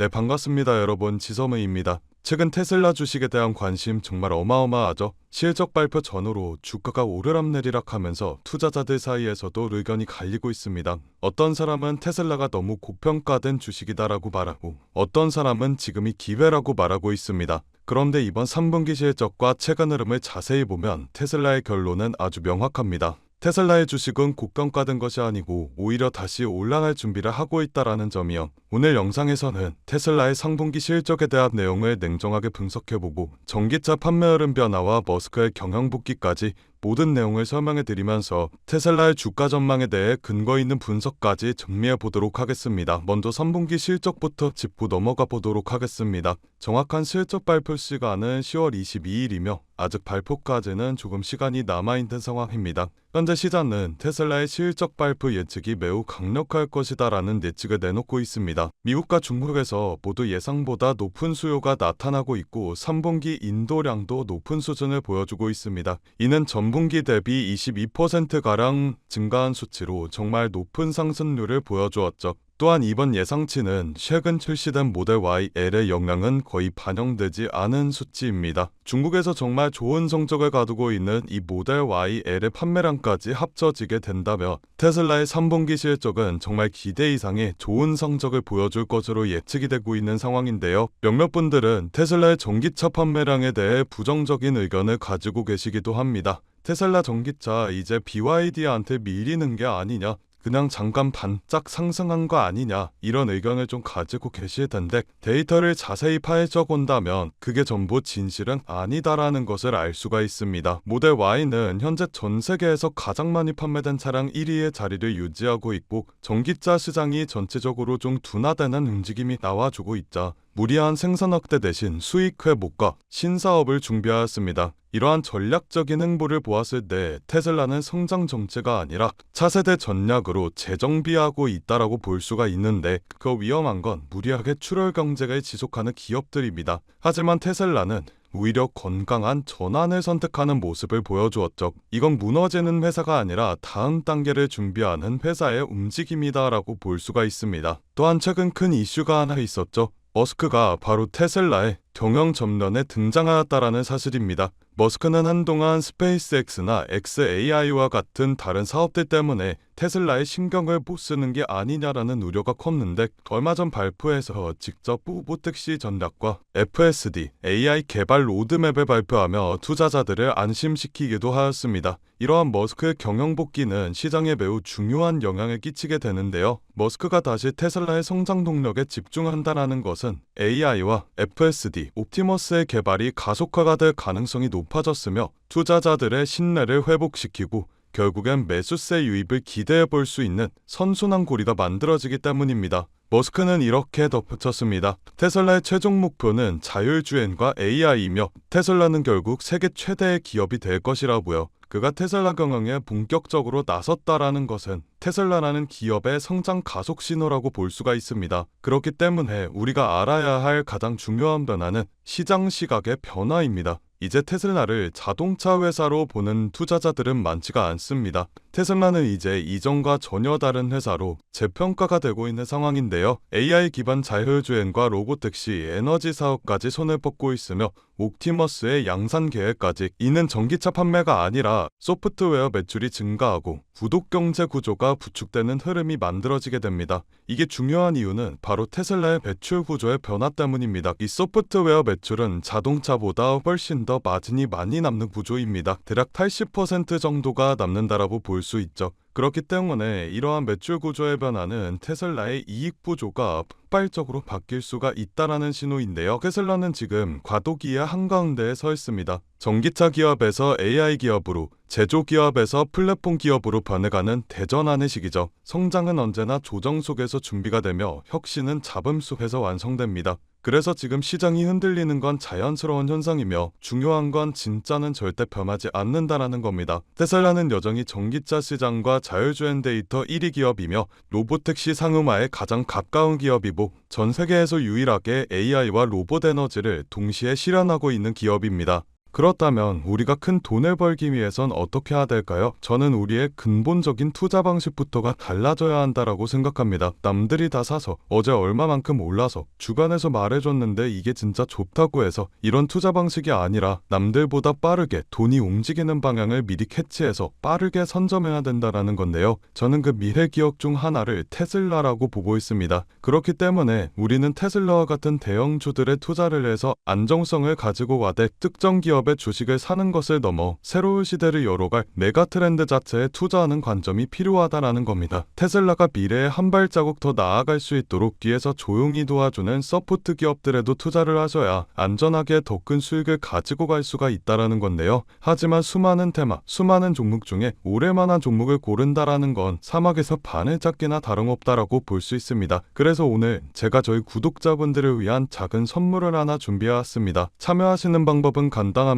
네, 반갑습니다, 여러분. 지섬의입니다. 최근 테슬라 주식에 대한 관심 정말 어마어마하죠. 실적 발표 전후로 주가가 오르락내리락 하면서 투자자들 사이에서도 의견이 갈리고 있습니다. 어떤 사람은 테슬라가 너무 고평가된 주식이다라고 말하고 어떤 사람은 지금이 기회라고 말하고 있습니다. 그런데 이번 3분기 실적과 최근 흐름을 자세히 보면 테슬라의 결론은 아주 명확합니다. 테슬라의 주식은 고평가된 것이 아니고 오히려 다시 올라갈 준비를 하고 있다라는 점이요. 오늘 영상에서는 테슬라의 상분기 실적에 대한 내용을 냉정하게 분석해보고 전기차 판매 흐름 변화와 머스크의 경영 복귀까지 모든 내용을 설명해 드리면서 테슬라의 주가 전망에 대해 근거 있는 분석까지 정리해 보도록 하겠습니다. 먼저 3분기 실적부터 짚고 넘어가 보도록 하겠습니다. 정확한 실적 발표 시간은 10월 22일이며 아직 발표까지는 조금 시간이 남아있는 상황입니다. 현재 시장은 테슬라의 실적 발표 예측이 매우 강력할 것이다라는 예측을 내놓고 있습니다. 미국과 중국에서 모두 예상보다 높은 수요가 나타나고 있고 3분기 인도량도 높은 수준을 보여주고 있습니다. 이는 전분기 대비 22%가량 증가한 수치로 정말 높은 상승률을 보여주었죠. 또한 이번 예상치는 최근 출시된 모델 Y L의 영향은 거의 반영되지 않은 수치입니다. 중국에서 정말 좋은 성적을 가두고 있는 이 모델 Y L의 판매량까지 합쳐지게 된다면 테슬라의 3분기 실적은 정말 기대 이상의 좋은 성적을 보여줄 것으로 예측이 되고 있는 상황인데요. 몇몇 분들은 테슬라의 전기차 판매량에 대해 부정적인 의견을 가지고 계시기도 합니다. 테슬라 전기차 이제 BYD한테 밀리는 게 아니냐 그냥 잠깐 반짝 상승한 거 아니냐 이런 의견을 좀 가지고 계실 텐데 데이터를 자세히 파헤쳐 본다면 그게 전부 진실은 아니다라는 것을 알 수가 있습니다. 모델 Y는 현재 전 세계에서 가장 많이 판매된 차량 1위의 자리를 유지하고 있고 전기차 시장이 전체적으로 좀 둔화되는 움직임이 나와주고 있자 무리한 생산 확대 대신 수익 회복과 신사업을 준비하였습니다. 이러한 전략적인 행보를 보았을 때 테슬라는 성장 정체가 아니라 차세대 전략으로 재정비하고 있다라고 볼 수가 있는데 그 위험한 건 무리하게 출혈 경제를 지속하는 기업들입니다. 하지만 테슬라는 오히려 건강한 전환을 선택하는 모습을 보여주었죠. 이건 무너지는 회사가 아니라 다음 단계를 준비하는 회사의 움직임이다라고 볼 수가 있습니다. 또한 최근 큰 이슈가 하나 있었죠. 머스크가 바로 테슬라의 경영 전면에 등장하였다라는 사실입니다. 머스크는 한동안 스페이스X나 XAI와 같은 다른 사업들 때문에 테슬라에 신경을 못 쓰는 게 아니냐라는 우려가 컸는데 얼마 전 발표에서 직접 로보택시 전략과 FSD, AI 개발 로드맵을 발표하며 투자자들을 안심시키기도 하였습니다. 이러한 머스크의 경영 복귀는 시장에 매우 중요한 영향을 끼치게 되는데요. 머스크가 다시 테슬라의 성장 동력에 집중한다는 것은 AI와 FSD, 옵티머스의 개발이 가속화가 될 가능성이 높아졌으며 투자자들의 신뢰를 회복시키고 결국엔 매수세 유입을 기대해 볼 수 있는 선순환 고리가 만들어지기 때문입니다. 머스크는 이렇게 덧붙였습니다. 테슬라의 최종 목표는 자율주행과 AI이며 테슬라는 결국 세계 최대의 기업이 될 것이라고요. 그가 테슬라 경영에 본격적으로 나섰다라는 것은 테슬라라는 기업의 성장 가속 신호라고 볼 수가 있습니다. 그렇기 때문에 우리가 알아야 할 가장 중요한 변화는 시장 시각의 변화입니다. 이제 테슬라를 자동차 회사로 보는 투자자들은 많지가 않습니다. 테슬라는 이제 이전과 전혀 다른 회사로 재평가가 되고 있는 상황인데요. AI 기반 자율주행과 로보택시, 에너지 사업까지 손을 뻗고 있으며 옵티머스의 양산 계획까지 이는 전기차 판매가 아니라 소프트웨어 매출이 증가하고 구독 경제 구조가 구축되는 흐름이 만들어지게 됩니다. 이게 중요한 이유는 바로 테슬라의 매출 구조의 변화 때문입니다. 이 소프트웨어 매출은 자동차보다 훨씬 더 마진이 많이 남는 구조입니다. 대략 80% 정도가 남는다라고 볼 수 있죠. 그렇기 때문에 이러한 매출 구조의 변화는 테슬라의 이익 구조가 폭발적으로 바뀔 수가 있다라는 신호인데요. 테슬라는 지금 과도기의 한가운데에 서 있습니다. 전기차 기업에서 AI 기업으로 제조 기업에서 플랫폼 기업으로 변해가는 대전환의 시기죠. 성장은 언제나 조정 속에서 준비가 되며 혁신은 잡음 속에서 완성됩니다. 그래서 지금 시장이 흔들리는 건 자연스러운 현상이며 중요한 건 진짜는 절대 변하지 않는다라는 겁니다. 테슬라는 여전히 전기차 시장과 자율주행 데이터 1위 기업이며 로보택시 상용화에 가장 가까운 기업이고 전 세계에서 유일하게 AI와 로봇 에너지를 동시에 실현하고 있는 기업입니다. 그렇다면 우리가 큰 돈을 벌기 위해선 어떻게 해야 될까요? 저는 우리의 근본적인 투자 방식부터가 달라져야 한다라고 생각합니다. 남들이 다 사서 어제 얼마만큼 올라서 주간에서 말해줬는데 이게 진짜 좋다고 해서 이런 투자 방식이 아니라 남들보다 빠르게 돈이 움직이는 방향을 미리 캐치해서 빠르게 선점해야 된다라는 건데요. 저는 그 미래 기업 중 하나를 테슬라라고 보고 있습니다. 그렇기 때문에 우리는 테슬라와 같은 대형주들에 투자를 해서 안정성을 가지고 와대 특정 기업 의 주식을 사는 것을 넘어 새로운 시대를 열어갈 메가 트렌드 자체에 투자하는 관점이 필요하다라는 겁니다. 테슬라가 미래에 한 발자국 더 나아갈 수 있도록 뒤에서 조용히 도와주는 서포트 기업들에도 투자를 하셔야 안전하게 더 큰 수익을 가지고 갈 수가 있다라는 건데요. 하지만 수많은 테마, 수많은 종목 중에 오래만한 종목을 고른다라는 건 사막에서 바늘 잡기나 다름없다라고 볼 수 있습니다. 그래서 오늘 제가 저희 구독자분들을 위한 작은 선물을 하나 준비해왔습니다. 참여하시는 방법은 간단합니다.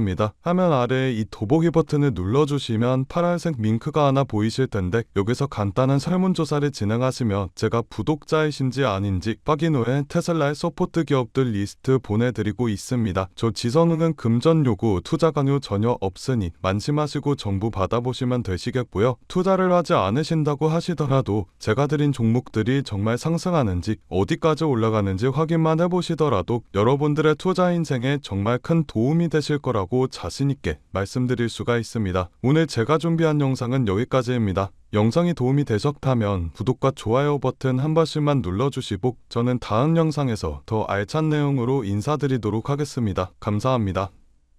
화면 아래에 이 더보기 버튼을 눌러주시면 파란색 링크가 하나 보이실 텐데 여기서 간단한 설문조사를 진행하시면 제가 구독자이신지 아닌지 확인 후에 테슬라의 서포트 기업들 리스트 보내드리고 있습니다. 저 지선우는 금전 요구, 투자 강요 전혀 없으니 만심하시고 정보 받아보시면 되시겠고요. 투자를 하지 않으신다고 하시더라도 제가 드린 종목들이 정말 상승하는지 어디까지 올라가는지 확인만 해보시더라도 여러분들의 투자 인생에 정말 큰 도움이 되실 거라고 자신있게 말씀드릴 수가 있습니다. 오늘 제가 준비한 영상은 여기까지입니다. 영상이 도움이 되셨다면 구독과 좋아요 버튼 한 번씩만 눌러주시고 저는 다음 영상에서 더 알찬 내용으로 인사드리도록 하겠습니다. 감사합니다.